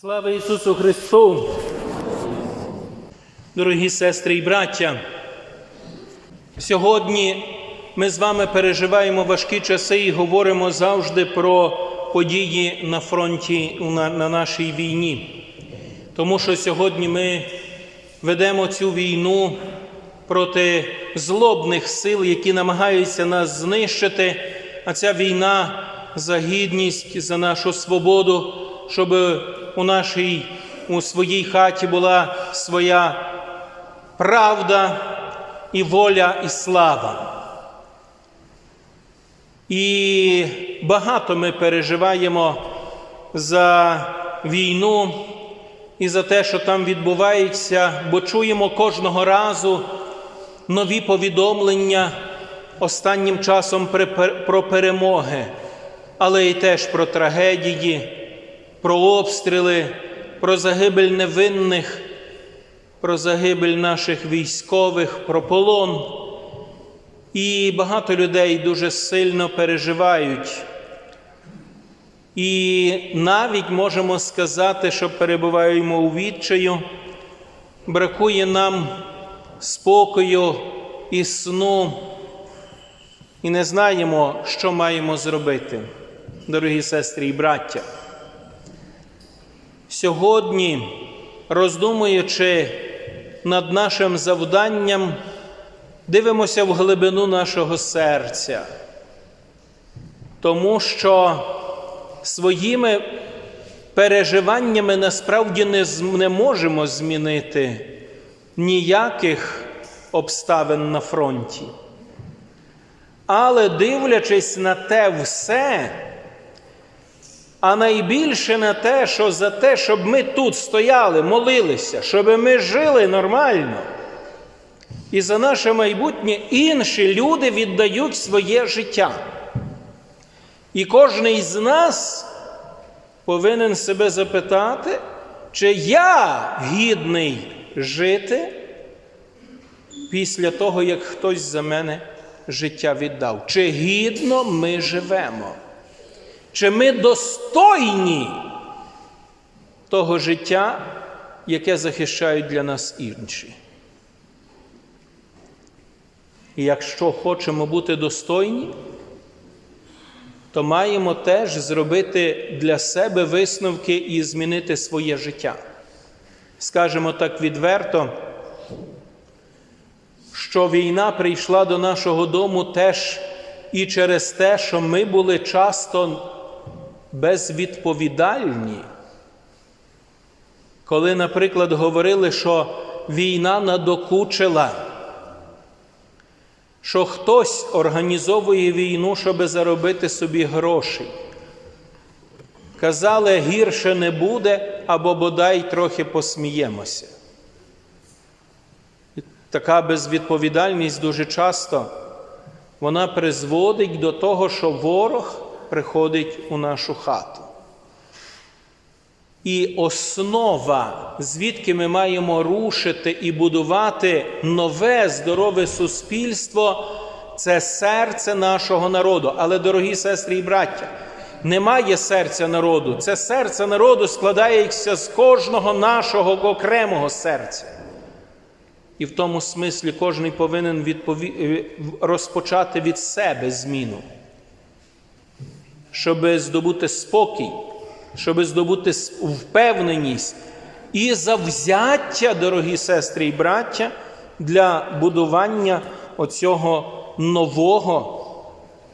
Слава Ісусу Христу! Дорогі сестри і браття! Сьогодні ми з вами переживаємо важкі часи і говоримо завжди про події на фронті на, на нашій війні. Тому що сьогодні ми ведемо цю війну проти злобних сил, які намагаються нас знищити, а ця війна за гідність, за нашу свободу, щоб у нашій у своїй хаті була своя правда і воля, і слава. І багато ми переживаємо за війну і за те, що там відбувається, бо чуємо кожного разу нові повідомлення останнім часом про перемоги, але і теж про трагедії, про обстріли, про загибель невинних, про загибель наших військових, про полон. І багато людей дуже сильно переживають. І навіть можемо сказати, що перебуваємо у відчаю, бракує нам спокою і сну, і не знаємо, що маємо зробити, дорогі сестри і браття. Сьогодні, роздумуючи над нашим завданням, дивимося в глибину нашого серця, тому що своїми переживаннями насправді не, не можемо змінити ніяких обставин на фронті. Але дивлячись на те все, а найбільше на те, що за те, щоб ми тут стояли, молилися, щоб ми жили нормально. І за наше майбутнє інші люди віддають своє життя. І кожен із нас повинен себе запитати, чи я гідний жити після того, як хтось за мене життя віддав. Чи гідно ми живемо? Чи ми достойні того життя, яке захищають для нас інші? І якщо хочемо бути достойні, то маємо теж зробити для себе висновки і змінити своє життя. Скажемо так відверто, що війна прийшла до нашого дому теж і через те, що ми були часто безвідповідальні. Коли, наприклад, говорили, що війна надокучила, що хтось організовує війну, щоб заробити собі гроші. Казали, гірше не буде, або бодай трохи посміємося. Така безвідповідальність дуже часто вона призводить до того, що ворог приходить у нашу хату. І основа, звідки ми маємо рушити і будувати нове здорове суспільство, це серце нашого народу. Але, дорогі сестри і браття, немає серця народу. Це серце народу складається з кожного нашого окремого серця. І в тому смислі кожен повинен відпові... розпочати від себе зміну, щоб здобути спокій щоб здобути впевненість і завзяття, дорогі сестри і браття, для будування оцього нового,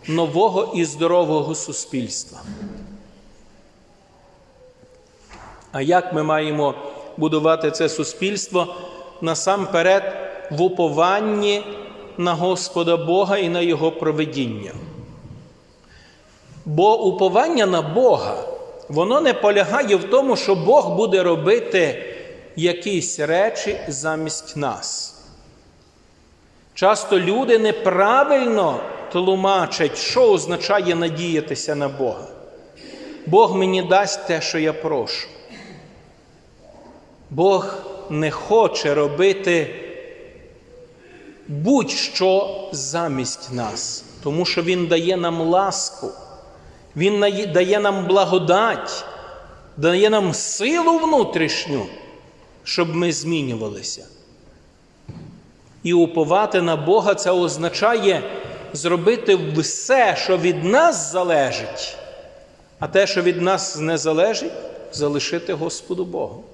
нового і здорового суспільства. А як ми маємо будувати це суспільство насамперед в упованні на Господа Бога і на Його проведіння? Бо уповання на Бога воно не полягає в тому, що Бог буде робити якісь речі замість нас. Часто люди неправильно тлумачать, що означає надіятися на Бога. Бог мені дасть те, що я прошу. Бог не хоче робити будь-що замість нас, тому що Він дає нам ласку. Він дає нам благодать, дає нам силу внутрішню, щоб ми змінювалися. І уповати на Бога це означає зробити все, що від нас залежить, а те, що від нас не залежить, залишити Господу Богу.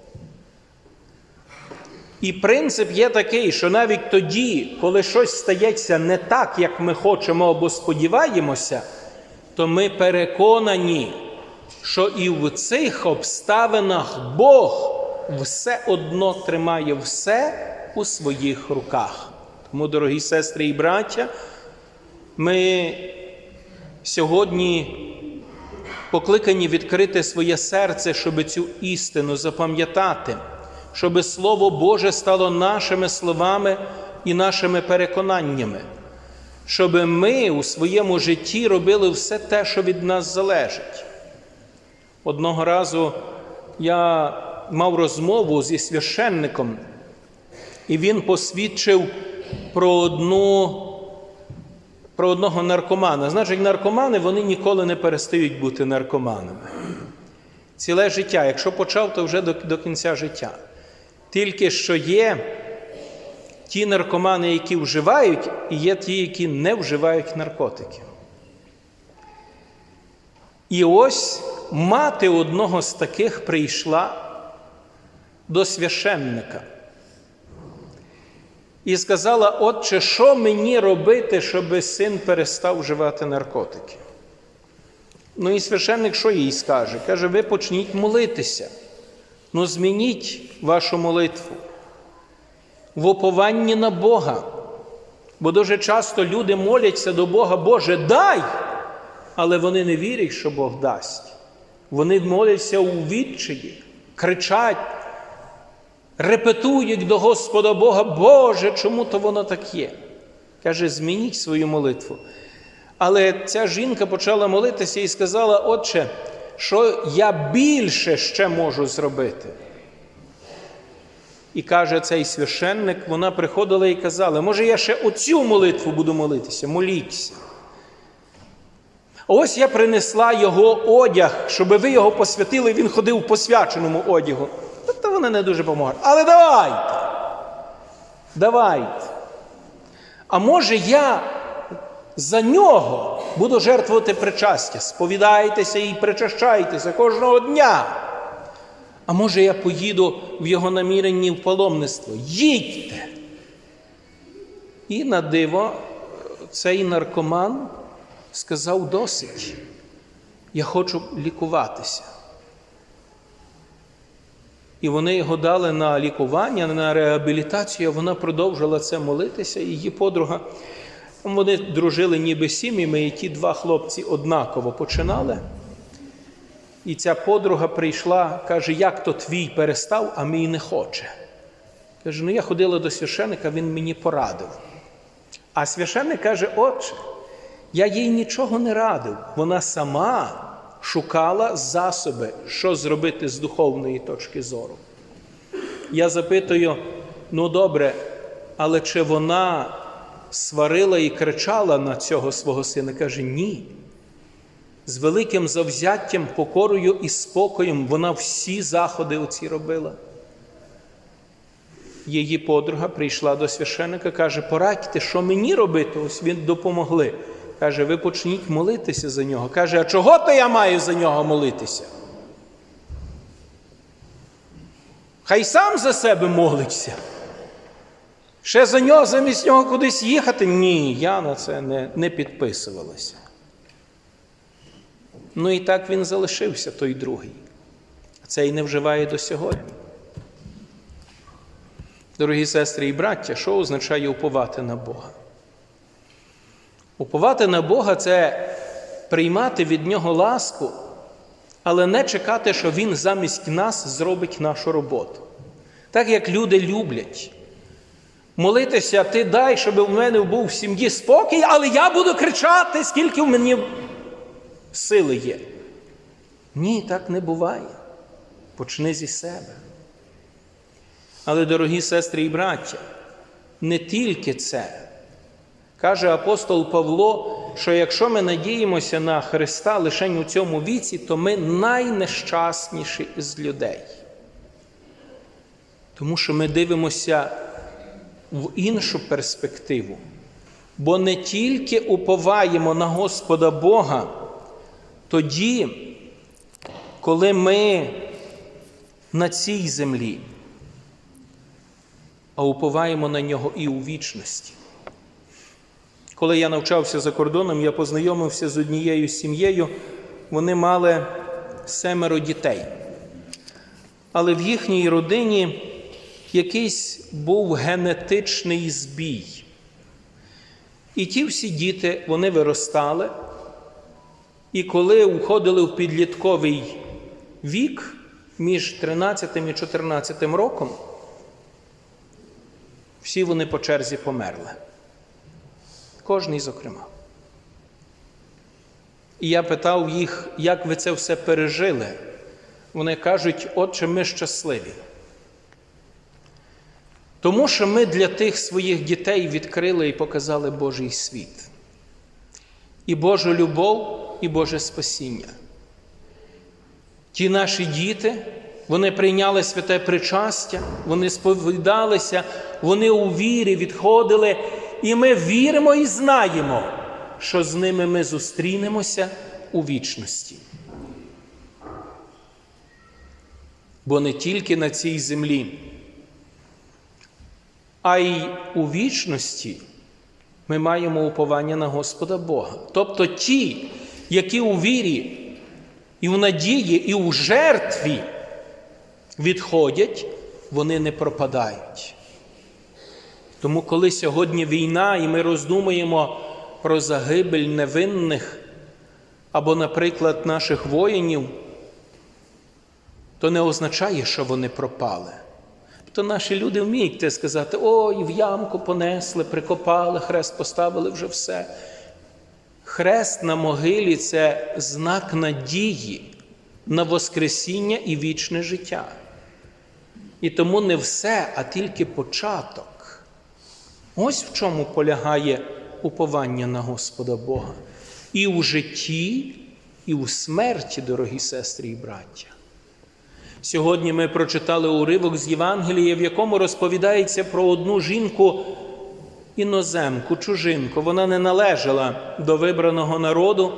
І принцип є такий, що навіть тоді, коли щось стається не так, як ми хочемо або сподіваємося, то ми переконані, що і в цих обставинах Бог все одно тримає все у своїх руках. Тому, дорогі сестри і браття, ми сьогодні покликані відкрити своє серце, щоб цю істину запам'ятати, щоб Слово Боже стало нашими словами і нашими переконаннями, щоб ми у своєму житті робили все те, що від нас залежить. Одного разу я мав розмову зі священником, і він посвідчив про одну. Про одного наркомана. Значить, наркомани вони ніколи не перестають бути наркоманами. Ціле життя, якщо почав, то вже до, до кінця життя. Тільки що є ті наркомани, які вживають, і є ті, які не вживають наркотики. І ось мати одного з таких прийшла до священника і сказала: Отче, що мені робити, щоб син перестав вживати наркотики? Ну і священник що їй скаже? Каже, ви почніть молитися. Ну, змініть вашу молитву в опованні на Бога. Бо дуже часто люди моляться до Бога, Боже, дай! Але вони не вірять, що Бог дасть. Вони моляться у відчаї, кричать, репетують до Господа Бога, Боже, чому то воно так є? Каже, змініть свою молитву. Але ця жінка почала молитися і сказала, Отче, що я більше ще можу зробити. І каже цей священник, вона приходила і казала, може, я ще оцю молитву буду молитися, моліться. Ось я принесла його одяг, щоб ви його посвятили, він ходив у посвяченому одягу. Тобто вона не дуже допоможе. Але давайте. Давайте. А може я за нього буду жертвувати причастя. Сповідайтеся і причащайтеся кожного дня. А може я поїду в його наміренні в паломництво. Їдьте. І на диво цей наркоман сказав досить. Я хочу лікуватися. І вони його дали на лікування, на реабілітацію, вона продовжила це молитися. Її подруга, вони дружили ніби сім'ями, і ті два хлопці однаково починали. І ця подруга прийшла, каже, як то твій перестав, а мій не хоче. Каже, ну я ходила до священика, він мені порадив. А священник каже, отче, я їй нічого не радив. Вона сама шукала засоби, що зробити з духовної точки зору. Я запитую: ну добре, але чи вона сварила і кричала на цього свого сина? Каже, ні. З великим завзяттям, покорою і спокоєм вона всі заходи оці робила. Її подруга прийшла до священника, каже, порадьте, що мені робити? Ось він допомогли. Каже, ви почніть молитися за нього. Каже, а чого то я маю за нього молитися? Хай сам за себе молиться. Ще за нього замість нього кудись їхати? Ні, я на це не, не підписувалася. Ну і так він залишився, той другий. Це і не вживає до сьогодні. Дорогі сестри і браття, що означає уповати на Бога? Уповати на Бога це приймати від Нього ласку, але не чекати, що Він замість нас зробить нашу роботу. Так як люди люблять. Молитися, ти дай, щоб у мене був в сім'ї спокій, але я буду кричати, скільки в мені сили є. Ні, так не буває. Почни зі себе. Але, дорогі сестри і браття, не тільки це. Каже апостол Павло, що якщо ми надіємося на Христа лише у цьому віці, то ми найнещасніші з людей. Тому що ми дивимося в іншу перспективу. Бо не тільки уповаємо на Господа Бога тоді, коли ми на цій землі, а уповаємо на нього і у вічності. Коли я навчався за кордоном, я познайомився з однією сім'єю, вони мали семеро дітей. Але в їхній родині якийсь був генетичний збій. І ті всі діти вони виростали, і коли уходили в підлітковий вік між 13 і 14 роком, всі вони по черзі померли. Кожний, зокрема. І я питав їх, як ви це все пережили. Вони кажуть, отче, ми щасливі. Тому що ми для тих своїх дітей відкрили і показали Божий світ. І Божу любов, і Боже спасіння. Ті наші діти, вони прийняли святе причастя, вони сповідалися, вони у вірі відходили, і ми віримо і знаємо, що з ними ми зустрінемося у вічності. Бо не тільки на цій землі, а й у вічності ми маємо уповання на Господа Бога. Тобто ті, які у вірі, і в надії, і у жертві відходять, вони не пропадають. Тому, коли сьогодні війна, і ми роздумуємо про загибель невинних або, наприклад, наших воїнів, то не означає, що вони пропали. То наші люди вміють те сказати: ой, в ямку понесли, прикопали, хрест поставили вже все. Хрест на могилі це знак надії на Воскресіння і вічне життя. І тому не все, а тільки початок. Ось в чому полягає уповання на Господа Бога. І у житті, і у смерті, дорогі сестри і браття. Сьогодні ми прочитали уривок з Євангелія, в якому розповідається про одну жінку, іноземку, чужинку. Вона не належала до вибраного народу,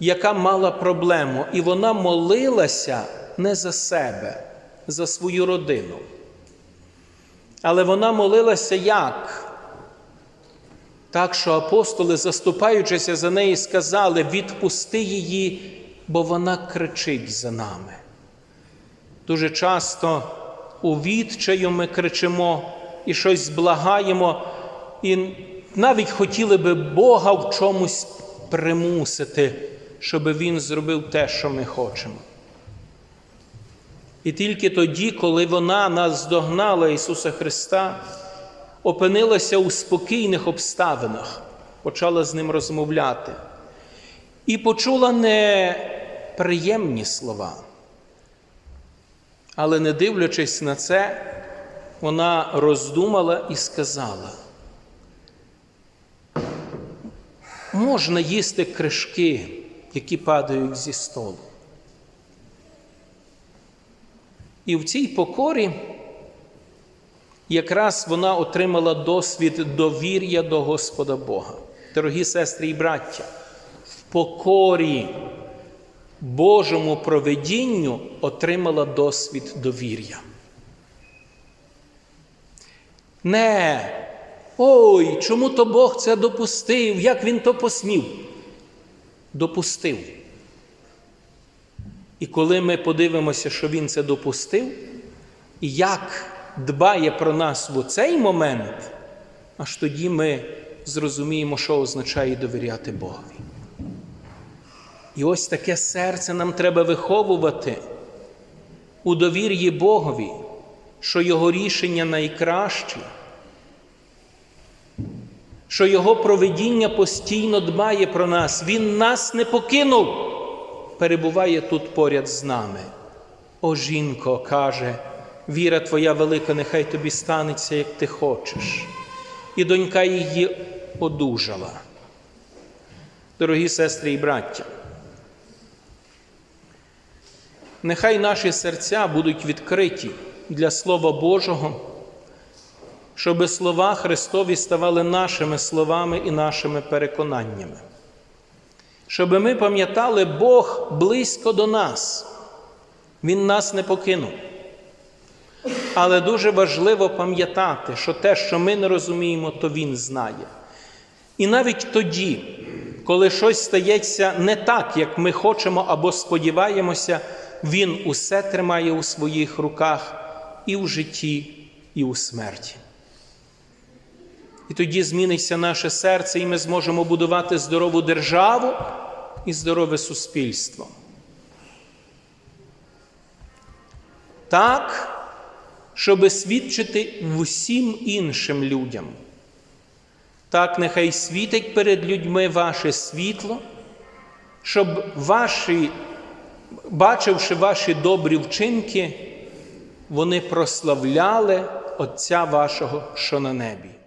яка мала проблему, і вона молилася не за себе, за свою родину. Але вона молилася як? Так, що апостоли, заступаючися за неї, сказали: відпусти її, бо вона кричить за нами. Дуже часто у відчаю ми кричимо і щось благаємо, і навіть хотіли би Бога в чомусь примусити, щоб Він зробив те, що ми хочемо. І тільки тоді, коли вона нас здогнала Ісуса Христа, опинилася у спокійних обставинах, почала з Ним розмовляти і почула неприємні слова. Але не дивлячись на це, вона роздумала і сказала: можна їсти кришки, які падають зі столу. І в цій покорі якраз вона отримала досвід довір'я до Господа Бога. Дорогі сестри і браття, в покорі Божому проведінню отримала досвід довір'я. Не, ой, чому то Бог це допустив, як він то посмів? Допустив. І коли ми подивимося, що Він це допустив, і як дбає про нас в цей момент, аж тоді ми зрозуміємо, що означає довіряти Богові. І ось таке серце нам треба виховувати у довір'ї Богові, що Його рішення найкращі, що Його проведіння постійно дбає про нас. Він нас не покинув, перебуває тут поряд з нами. О жінко, каже, віра твоя велика, нехай тобі станеться, як ти хочеш. І донька її одужала. Дорогі сестри і браття, нехай наші серця будуть відкриті для Слова Божого, щоби слова Христові ставали нашими словами і нашими переконаннями. Щоби ми пам'ятали, Бог близько до нас, Він нас не покинув. Але дуже важливо пам'ятати, що те, що ми не розуміємо, то Він знає. І навіть тоді, коли щось стається не так, як ми хочемо або сподіваємося, Він усе тримає у своїх руках і в житті, і у смерті. І тоді зміниться наше серце, і ми зможемо будувати здорову державу і здорове суспільство. Так, щоби свідчити всім іншим людям. Так, нехай світить перед людьми ваше світло, щоб ваші, бачивши ваші добрі вчинки, вони прославляли Отця вашого, що на небі.